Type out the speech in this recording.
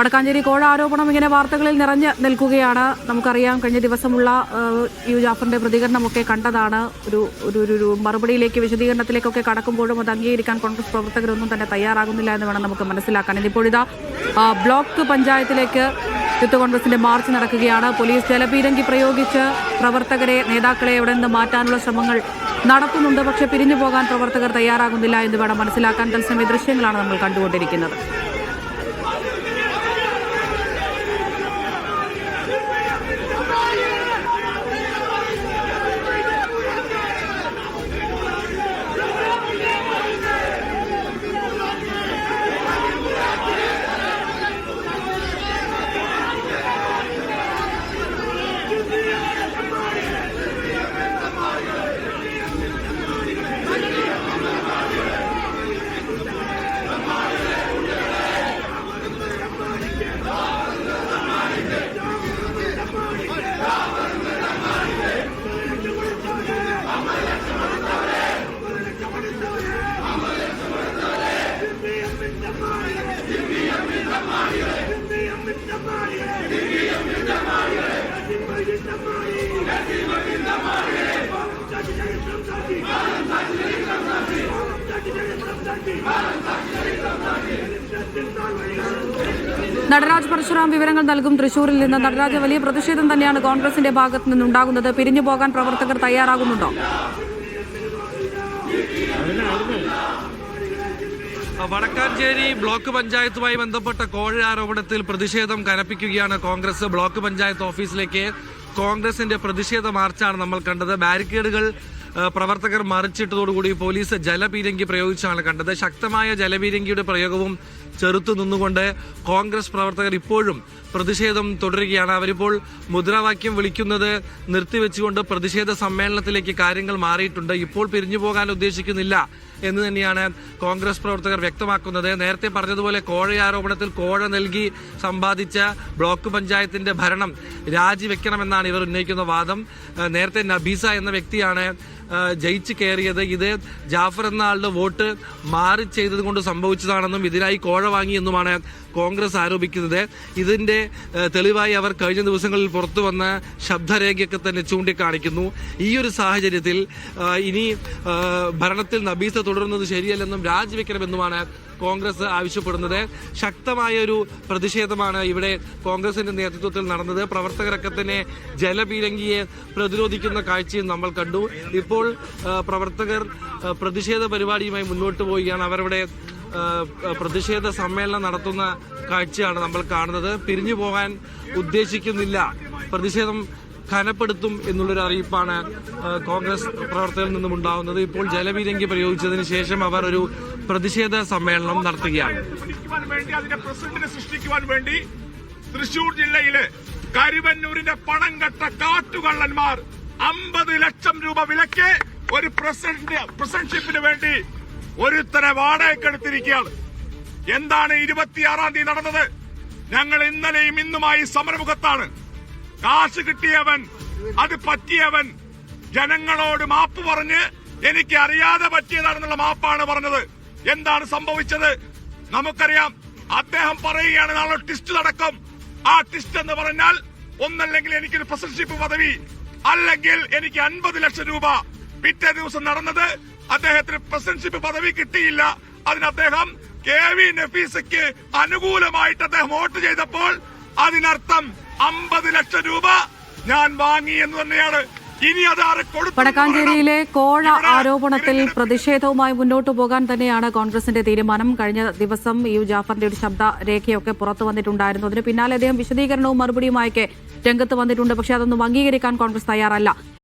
വടക്കാഞ്ചേരി കോഴ ആരോപണം ഇങ്ങനെ വാർത്തകളിൽ നിറഞ്ഞു നിൽക്കുകയാണ്. നമുക്കറിയാം കഴിഞ്ഞ ദിവസമുള്ള യു ജാഫറിന്റെ പ്രതികരണമൊക്കെ കണ്ടതാണ്. ഒരു ഒരു ഒരു- മറുപടിയിലേക്ക് വിശദീകരണത്തിലേക്കൊക്കെ കടക്കുമ്പോഴും അത് അംഗീകരിക്കാൻ കോൺഗ്രസ് പ്രവർത്തകരൊന്നും തന്നെ തയ്യാറാകുന്നില്ല എന്ന് വേണം നമുക്ക് മനസ്സിലാക്കാൻ. ഇതിപ്പോഴിതാ ബ്ലോക്ക് പഞ്ചായത്തിലേക്ക് യൂത്ത് കോൺഗ്രസിന്റെ മാർച്ച് നടക്കുകയാണ്. പോലീസ് ജലപീരങ്കി പ്രയോഗിച്ച് പ്രവർത്തകരെ നേതാക്കളെ അവിടെ നിന്ന് മാറ്റാനുള്ള ശ്രമങ്ങൾ നടത്തുന്നുണ്ട്. പക്ഷേ പിരിഞ്ഞു പോകാൻ പ്രവർത്തകർ തയ്യാറാകുന്നില്ല എന്ന് വേണം മനസ്സിലാക്കാൻ. തത്സമയ ദൃശ്യങ്ങളാണ് നമ്മൾ കണ്ടുകൊണ്ടിരിക്കുന്നത്. നടരാജ് പരശുറാം വിവരങ്ങൾ നൽകും തൃശൂരിൽ നിന്ന്. നടരാജ് വലിയ പ്രതിഷേധം തന്നെയാണ് കോൺഗ്രസിന്റെ ഭാഗത്ത് നിന്നുണ്ടാകുന്നത്. പിരിഞ്ഞു പോകാൻ പ്രവർത്തകർ തയ്യാറാകുന്നുണ്ടോ? വടക്കാഞ്ചേരി ബ്ലോക്ക് പഞ്ചായത്തുമായി ബന്ധപ്പെട്ട കോഴ ആരോപണത്തിൽ പ്രതിഷേധം കനപ്പിക്കുകയാണ് കോൺഗ്രസ്. ബ്ലോക്ക് പഞ്ചായത്ത് ഓഫീസിലേക്ക് കോൺഗ്രസിന്റെ പ്രതിഷേധ മാർച്ചാണ് നമ്മൾ കണ്ടത്. ബാരിക്കേഡുകൾ പ്രവർത്തകർ മറിച്ചിട്ടതോടുകൂടി പോലീസ് ജലപീരങ്കി പ്രയോഗിച്ചാണ് കണ്ടത്. ശക്തമായ ജലപീരങ്കിയുടെ പ്രയോഗവും ചെറുത്തു നിന്നുകൊണ്ട് കോൺഗ്രസ് പ്രവർത്തകർ ഇപ്പോഴും പ്രതിഷേധം തുടരുകയാണ്. അവരിപ്പോൾ മുദ്രാവാക്യം വിളിക്കുന്നത് നിർത്തിവെച്ചുകൊണ്ട് പ്രതിഷേധ സമ്മേളനത്തിലേക്ക് കാര്യങ്ങൾ മാറിയിട്ടുണ്ട്. ഇപ്പോൾ പിരിഞ്ഞു പോകാൻ ഉദ്ദേശിക്കുന്നില്ല എന്ന് തന്നെയാണ് കോൺഗ്രസ് പ്രവർത്തകർ വ്യക്തമാക്കുന്നത്. നേരത്തെ പറഞ്ഞതുപോലെ കോഴ ആരോപണത്തിൽ കോഴ നൽകി സമ്പാദിച്ച ബ്ലോക്ക് പഞ്ചായത്തിന്റെ ഭരണം രാജിവെക്കണമെന്നാണ് ഇവർ ഉന്നയിക്കുന്ന വാദം. നേരത്തെ നബീസ എന്ന വ്യക്തിയാണ് ജയിച്ച് കയറിയത് ഇത് ജാഫർ എന്ന ആളുടെ വോട്ട് മാറി ചെയ്തത് കൊണ്ട് സംഭവിച്ചതാണെന്നും ഇതിനായി കോഴ വാങ്ങിയെന്നുമാണ് കോൺഗ്രസ് ആരോപിക്കുന്നത് ഇതിന്റെ തെളിവായി അവർ കഴിഞ്ഞ ദിവസങ്ങളിൽ പുറത്തു വന്ന ശബ്ദരേഖയൊക്കെ തന്നെ ചൂണ്ടിക്കാണിക്കുന്നു. ഈ ഒരു സാഹചര്യത്തിൽ ഇനി ഭരണത്തിൽ നബീസ തുടരുന്നത് ശരിയല്ലെന്നും രാജിവെക്കണമെന്നുമാണ് കോൺഗ്രസ് ആവശ്യപ്പെടുന്നത്. ശക്തമായ ഒരു പ്രതിഷേധമാണ് ഇവിടെ കോൺഗ്രസിന്റെ നേതൃത്വത്തിൽ നടന്നത്. പ്രവർത്തകരൊക്കെ തന്നെ ജലപീരങ്കിയെ പ്രതിരോധിക്കുന്ന കാഴ്ചയും നമ്മൾ കണ്ടു. ഇപ്പോൾ പ്രവർത്തകർ പ്രതിഷേധ പരിപാടിയുമായി മുന്നോട്ട് പോവുകയാണ്. അവരുടെ പ്രതിഷേധ സമ്മേളനം നടത്തുന്ന കാഴ്ചയാണ് നമ്മൾ കാണുന്നത്. പിരിഞ്ഞു പോകാൻ ഉദ്ദേശിക്കുന്നില്ല. പ്രതിഷേധം ഖനപ്പെടുത്തും എന്നുള്ളൊരു അറിയിപ്പാണ് കോൺഗ്രസ് പ്രവർത്തകരിൽ നിന്നും ഉണ്ടാകുന്നത്. ഇപ്പോൾ ജലപീരങ്കി പ്രയോഗിച്ചതിന് ശേഷം അവർ ഒരു പ്രതിഷേധ സമ്മേളനം നടത്തുകയാണ്. അതിന്റെ പ്രസിഡന്റിനെ വേണ്ടി തൃശൂർ ജില്ലയിലെ കരുവന്നൂരിന്റെ പണം കെട്ട കാട്ടുകള്ളന്മാർ അമ്പത് ലക്ഷം രൂപ വിലക്ക് ഒരു പ്രസിഡന്റ് പ്രസിഡന്റ്ഷിപ്പിന് വേണ്ടി ഒരുത്തരെ വാടകയ്ക്കെടുത്തിരിക്കുകയാണ്. എന്താണ് ഇരുപത്തിയാറാം തീയതി നടന്നത്? ഞങ്ങൾ ഇന്നലെയും ഇന്നുമായി സമരമുഖത്താണ്. കാശ് കിട്ടിയവൻ അത് പറ്റിയവൻ ജനങ്ങളോട് മാപ്പ് പറഞ്ഞ് എനിക്ക് അറിയാതെ പറ്റിയതാണെന്നുള്ള മാപ്പാണ് പറഞ്ഞത്. എന്താണ് സംഭവിച്ചത്? നമുക്കറിയാം അദ്ദേഹം പറയുകയാണ് നാളെ ടിസ്റ്റ് നടക്കും. ആ ടിസ്റ്റ് എന്ന് പറഞ്ഞാൽ ഒന്നല്ലെങ്കിൽ എനിക്കൊരു പ്രസിഡന്റ്ഷിപ്പ് പദവി അല്ലെങ്കിൽ എനിക്ക് അൻപത് ലക്ഷം രൂപ പിറ്റേ ദിവസം നടന്നത് അദ്ദേഹത്തിന് പ്രസിഡൻഷിപ്പ് പദവി കിട്ടിയില്ല. അതിന് അദ്ദേഹം കെ വി നഫീസയ്ക്ക് അനുകൂലമായിട്ട് അദ്ദേഹം വോട്ട് ചെയ്തപ്പോൾ അതിനർത്ഥം അമ്പത് ലക്ഷം രൂപ ഞാൻ വാങ്ങി എന്ന് തന്നെയാണ്. വടക്കാഞ്ചേരിയിലെ കോഴ ആരോപണത്തിൽ പ്രതിഷേധവുമായി മുന്നോട്ട് പോകാൻ തന്നെയാണ് കോൺഗ്രസിന്റെ തീരുമാനം. കഴിഞ്ഞ ദിവസം യു ജാഫറിന്റെ ഒരു ശബ്ദ രേഖയൊക്കെ പുറത്തു വന്നിട്ടുണ്ടായിരുന്നു. അതിന് പിന്നാലെ അദ്ദേഹം വിശദീകരണവും മറുപടിയുമായൊക്കെ രംഗത്ത് വന്നിട്ടുണ്ട്. പക്ഷേ അതൊന്നും അംഗീകരിക്കാൻ കോൺഗ്രസ് തയ്യാറല്ല.